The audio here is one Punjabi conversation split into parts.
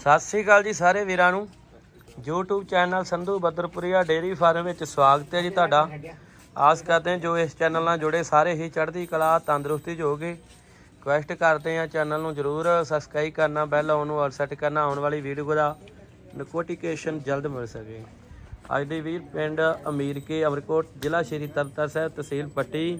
ਸਤਿ ਸ੍ਰੀ ਅਕਾਲ ਜੀ ਸਾਰੇ ਵੀਰਾਂ ਨੂੰ। YouTube channel Sandhu Badarpuria dairy farm ਵਿੱਚ ਸਵਾਗਤ ਹੈ ਜੀ ਤੁਹਾਡਾ। ਆਸ ਕਰਦੇ ਹਾਂ ਜੋ ਇਸ ਚੈਨਲ ਨਾਲ ਜੁੜੇ ਸਾਰੇ ਹੀ ਚੜ੍ਹਦੀ ਕਲਾ, ਤੰਦਰੁਸਤੀ ਜੋਗੇ ਰਿਕੁਐਸਟ ਕਰਦੇ ਹਾਂ ਚੈਨਲ ਨੂੰ ਜਰੂਰ ਸਬਸਕ੍ਰਾਈਬ ਕਰਨਾ ਬੈਲ ਆਨ ਨੂੰ ਆਲ ਸੈੱਟ ਕਰਨਾ, ਆਉਣ ਵਾਲੀ ਵੀਡੀਓ ਦਾ ਨੋਟੀਫਿਕੇਸ਼ਨ ਜਲਦ ਮਿਲ ਸਕੇ। ਅੱਜ ਦੇ ਵੀਰ ਪਿੰਡ ਅਮੀਰ ਕੇ ਅਮਰਕੋਟ ਜ਼ਿਲ੍ਹਾ ਸ਼੍ਰੀ ਤਰਨਤਾਰਨ ਸਾਹਿਬ ਤਹਿਸੀਲ ਪੱਟੀ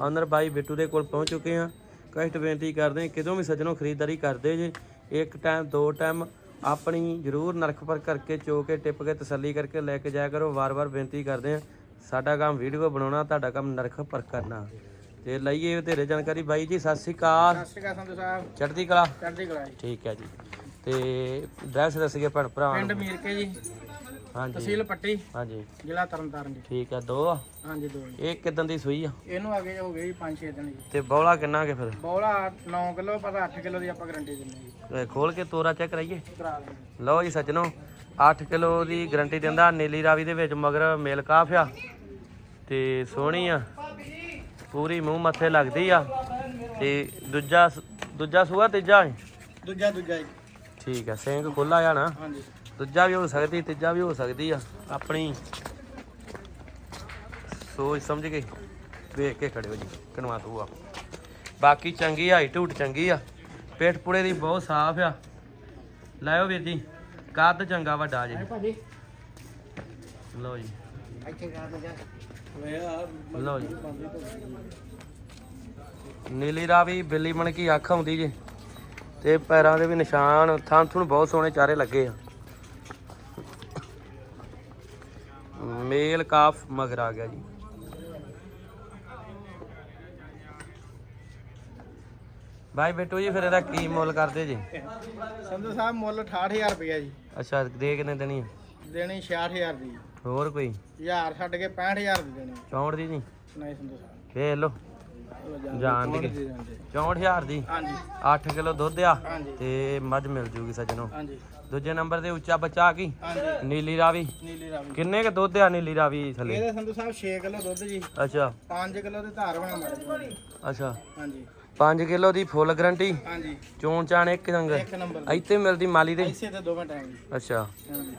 ਆਨਰ ਬਾਈ ਬਿੱਟੂ ਦੇ ਕੋਲ ਪਹੁੰਚ ਚੁੱਕੇ ਹਾਂ। ਰਿਕੁਐਸਟ ਬੇਨਤੀ ਕਰਦੇ ਹਾਂ ਕਿਦੋਂ ਵੀ ਸੱਜਣੋਂ ਖਰੀਦਦਾਰੀ ਕਰਦੇ ਜੇ। ਇੱਕ ਟਾਈਮ ਦੋ ਟਾਈਮ ਆਪਣੀ ਜ਼ਰੂਰ ਨਰਖ ਪਰ ਕਰਕੇ ਚੋ ਕੇ ਟਿਪ ਕੇ ਤਸੱਲੀ ਕਰਕੇ ਲੈ ਕੇ ਜਾਇਆ ਕਰੋ। ਵਾਰ-ਵਾਰ ਬੇਨਤੀ ਕਰਦੇ ਹਾਂ ਸਾਡਾ ਕੰਮ ਵੀਡੀਓ ਬਣਾਉਣਾ ਤੁਹਾਡਾ ਕੰਮ ਨਰਖ ਪਰ ਕਰਨਾ। ਤੇ ਲਈਏ ਵਧੇਰੇ ਜਾਣਕਾਰੀ। ਬਾਈ ਜੀ ਸਤਿ ਸ੍ਰੀ ਅਕਾਲ। ਸਤਿ ਸ਼੍ਰੀ ਅਕਾਲ ਸੰਧੂ ਸਾਹਿਬ। ਚੜ੍ਹਦੀ ਕਲਾ? ਚੜ੍ਹਦੀ ਕਲਾ ਜੀ। ਠੀਕ ਹੈ ਜੀ। ਤੇ ਐਡਰੈਸ ਦੱਸੀਏ ਭੈਣ ਭਰਾਵਾਂ ਪਿੰਡ ਮੀਰਕੇ ਜੀ। ਹਾਂਜੀ। ਤਹਿਸੀਲ ਪੱਟੀ ਹਾਂਜੀ। ਜ਼ਿਲ੍ਹਾ ਤਰਨਤਾਰਨ ਜੀ। ਠੀਕ ਹੈ ਦੋ? ਆ ਹਾਂਜੀ ਦੋ ਜੀ। ਇਹ ਕਿਦਾਂ ਦੀ ਸੂਈ ਆ? ਇਹਨੂੰ ਅੱਗੇ ਹੋ ਗਏ ਜੀ 5-6 ਦਿਨ ਜੀ। ਤੇ ਬੌਲਾ ਕਿੰਨਾ ਕੇ ਫਿਰ? ਬੋਲਾ 9 ਕਿਲੋ ਪਰ 8 ਕਿਲੋ ਦੀ ਆਪਾਂ ਗਾਰੰਟੀ ਦਿੰਦੇ ਜੀ। ਖੋਲ ਕੇ ਤੋਰਾ ਚੈੱਕ ਕਰਾਈਏ। ਕਰਾ ਦਿੰਦੇ ਲਓ ਜੀ ਸੱਜਣੋ 8 ਕਿਲੋ ਦੀ ਗਰੰਟੀ ਦਿੰਦਾ ਨੀਲੀ ਰਾਵੀ ਦੇ ਵਿੱਚ ਮਗਰ ਮੇਲ ਕਾਫ ਆ। ਤੇ ਸੋਹਣੀ ਆ। ਪੂਰੀ ਮੂੰਹ ਮੱਥੇ ਲੱਗਦੀ ਆ। ਤੇ ਦੂਜਾ ਸ- ਦੂਜਾ ਸੂਆ ਤੀਜਾ? ਹੈ ਦੂਜਾ ਦੂਜਾ ਜੀ। ਠੀਕ ਆ ਸਿੰਘ ਖੁੱਲਾ ਆ ਨਾ। ਹਾਂਜੀ। ਦੂਜਾ ਵੀ ਹੋ ਸਕਦੀ ਤੀਜਾ ਵੀ ਹੋ ਸਕਦੀ ਆ। ਆਪਣੀ ਸੋਚ ਸਮਝ ਕੇ ਵੇਖ ਕੇ ਖੜਿਓ ਜੀ ਕਨਵਾ ਤੂਆ ਬਾਕੀ ਚੰਗੀ ਆ ਢੂਟ ਚੰਗੀ ਆ। ਪੇਟ ਪੁੜੇ ਦੀ ਬਹੁਤ ਸਾਫ਼ ਆ। ਲਾਇਓ ਵੀਰ ਜੀ ਕੱਦ ਚੰਗਾ ਵੱਡਾ ਜੀ? ਲਓ ਜੀ। ਲਓ ਜੀ। ਨੀਲੀ ਰਾਵੀ ਬਿੱਲੀ ਬਣ ਕੇ ਅੱਖ ਆਉਂਦੀ ਜੇ। ਤੇ ਪੈਰਾਂ ਦੇ ਵੀ ਨਿਸ਼ਾਨ ਥਾਂ ਥੁਣ ਬਹੁਤ ਸੋਹਣੇ ਚਾਰੇ ਲੱਗੇ ਆ। ਮੇਲ ਕਾਫ ਮਗਰ ਆ ਗਿਆ ਜੀ। ਬਾਈ ਬੇਟੂ ਜੀ ਫਿਰ ਇਹਦਾ ਕੀ ਮੁੱਲ ਕਰਦੇ ਜੀ? ਸੰਧੂ ਸਾਹਿਬ ਮੁੱਲ 68000 ਰੁਪਇਆ ਜੀ। ਅੱਛਾ ਦੇ ਕਿੰਨੇ ਦੇਣੀ? ਦੇਣੀ 66000 ਦੀ। ਹੋਰ ਕੋਈ? ਹਜ਼ਾਰ ਛੱਡ ਕੇ 65000 ਦੀ ਦੇਣੀ। 64 ਦੀ ਨਹੀਂ ਨਹੀਂ ਸੰਧੂ ਸਾਹਿਬ। ਵੇਖ ਲਓ। ਜਾਣ ਦੀ। ਦੇ ਦਿੰਦੇ। 64000 ਦੀ? ਹਾਂਜੀ। 8 ਕਿਲੋ ਦੁੱਧ ਆ ਤੇ ਮੱਝ ਮਿਲ ਜੂਗੀ ਸੱਜਣੋ। ਹਾਂਜੀ। ਦੂਜੇ ਨੰਬਰ ਤੇ ਉੱਚਾ ਬੱਚਾ ਕੀ? ਹਾਂਜੀ। ਨੀਲੀ ਰਾਵੀ। ਨੀਲੀ ਰਾਵੀ। ਕਿੰਨੇ ਕ ਦੁੱਧ ਆ ਨੀਲੀ ਰਾਵੀ ਥੱਲੇ? ਇਹਦੇ ਸੰਧੂ ਸਾਹਿਬ 6 ਕਿਲੋ ਦੁੱਧ ਜੀ। ਅੱਛਾ। 5 ਕਿਲੋ ਦੇ ਧਾਰ ਬਣਾ ਮਾਰੇ ਅੱਛਾ। ਹਾਂਜੀ। 5 ਕਿਲੋ ਦੀ ਫੁੱਲ ਗਰੰਟੀ? ਹਾਂਜੀ। ਚੋਣ ਚਾਣ ਇੱਕ ਨੰਬਰ ਇੱਥੇ ਮਿਲਦੀ ਮਾਲੀ ਦੇ? ਇਸੇ ਤੇ ਦੋਵੇਂ ਟਾਈਮ ਅੱਛਾ।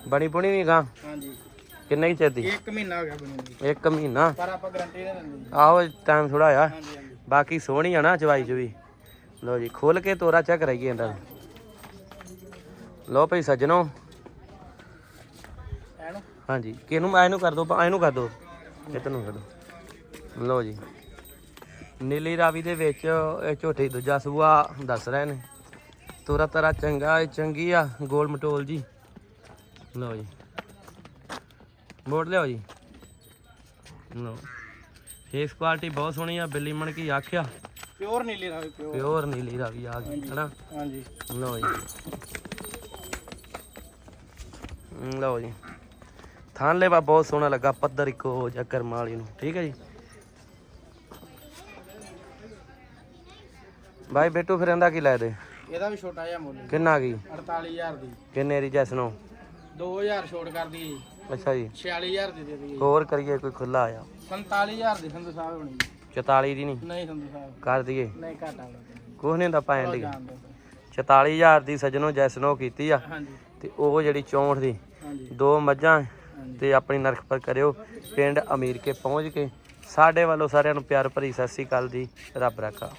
ਬਣੀ ਪੁਣੀ ਵੀ ਗਾ? ਹਾਂਜੀ। ਕਿੰਨੇ ਕੀ ਚਿਰ ਦੀ? ਇੱਕ ਮਹੀਨਾ ਹੋ ਗਿਆ ਬਣੀ ਨੂੰ। ਇੱਕ ਮਹੀਨਾ। ਪਰ ਆਪਾਂ ਗਾਰੰਟੀ ਨਹੀਂ ਦਿੰਦੇ। ਆਹੋ ਟਾਈਮ ਥੋੜਾ ਆ। ਹਾਂਜੀ। ਬਾਕੀ ਸੋਹਣੀ ਆ ਨਾ ਚਵਾਈ ਚ ਵੀ ਲਓ ਜੀ ਖੋਲ ਕੇ ਤੋਰਾ ਚੈੱਕ ਕਰਾਈਏ ਇਹਦਾ। ਲਓ ਭਈ ਸੱਜਣੋ। ਹਾਂਜੀ, ਕਿਹਨੂੰ ਇਹਨੂੰ ਕਰ ਦੋ ਨੂੰ ਕਰ ਦੋ। ਇਤਨੂੰ ਕਰ ਦੋ। ਲਓ ਜੀ। ਨੀਲੀ ਰਾਵੀ ਦੇ ਵਿੱਚ ਇਹ ਝੋਟੀ ਦੂਜਾ ਸੂਆ ਦੱਸ ਰਹੇ ਨੇ ਤੋਰਾ ਤਰਾ ਚੰਗਾ, ਇਹ ਚੰਗੀ ਆ, ਗੋਲ ਮਟੋਲ ਜੀ। ਲਓ ਜੀ। ਮੋੜ ਲਿਓ ਜੀ। ਲਓ। ਫੇਸ ਕੁਆਲਿਟੀ ਬਹੁਤ ਸੋਹਣੀ ਆ ਬਿੱਲੀ ਮਣ ਕੀ ਆਖਿਆ। Pure Nili Ravi pure pure Nili Ravi ਆ ਗਈ ਹਨਾ? ਹਾਂਜੀ। ਲਓ ਜੀ। ਲਓ ਜੀ। ਥਾਂ ਲੈਵਾ ਬਹੁਤ ਸੋਹਣਾ ਲੱਗਾ ਪੱਧਰ ਇੱਕੋ ਹੋ ਜਾ ਕਰਮ ਵਾਲੀ ਨੂੰ ਠੀਕ ਹੈ ਜੀ? ਬਾਈ ਬੇਟੂ ਫਿਰ ਇਹਦਾ ਕੀ ਲੈ ਦੇ? ਇਹਦਾ ਵੀ ਛੋਟਾ ਜਿਹਾ ਮੁੱਲ। ਕਿੰਨਾ ਗਈ 48000 ਦੀ। ਕਿੰਨੇ ਦੀ ਜੈਸ ਨੂੰ 2000 ਛੋਟ ਕਰ ਦੀ ਅੱਛਾ ਜੀ। 46000 ਦੀ ਦੇ ਦਈਏ। ਹੋਰ ਕਰੀਏ ਕੋਈ ਖੁੱਲਾ ਆ 47000 ਦੀ ਸੰਧੂ ਸਾਹਿਬ ਹੋਣੀ। 44 ਦੀ ਨਹੀਂ? ਨਹੀਂ ਸੰਧੂ ਸਾਹਿਬ। ਕਰ ਦਈਏ। ਨਹੀਂ ਘਾਟਾ ਕੁਛ ਨਹੀਂ ਹੁੰਦਾ ਪਾਣ ਦੀ ਜਾਣ ਦਿਓ। 44000 ਦੀ ਸਜਣੋ ਜੈਸ ਨੂੰ ਕੀਤੀ ਆ। ਹਾਂਜੀ। ਤੇ ਉਹ ਜਿਹੜੀ 64 ਦੀ ਹਾਂਜੀ। ਦੋ ਮੱਝਾਂ ਹਾਂਜੀ। ਤੇ ਆਪਣੀ ਨਰਖ ਪਰ ਕਰਿਓ। ਪਿੰਡ ਅਮੀਰ ਕੇ ਪਹੁੰਚ ਕੇ ਸਾਡੇ ਵੱਲੋਂ ਸਾਰਿਆਂ ਨੂੰ ਪਿਆਰ ਭਰੀ ਸਤਿ ਸ੍ਰੀ ਅਕਾਲ ਜੀ। ਰੱਬ ਰਾਖਾ।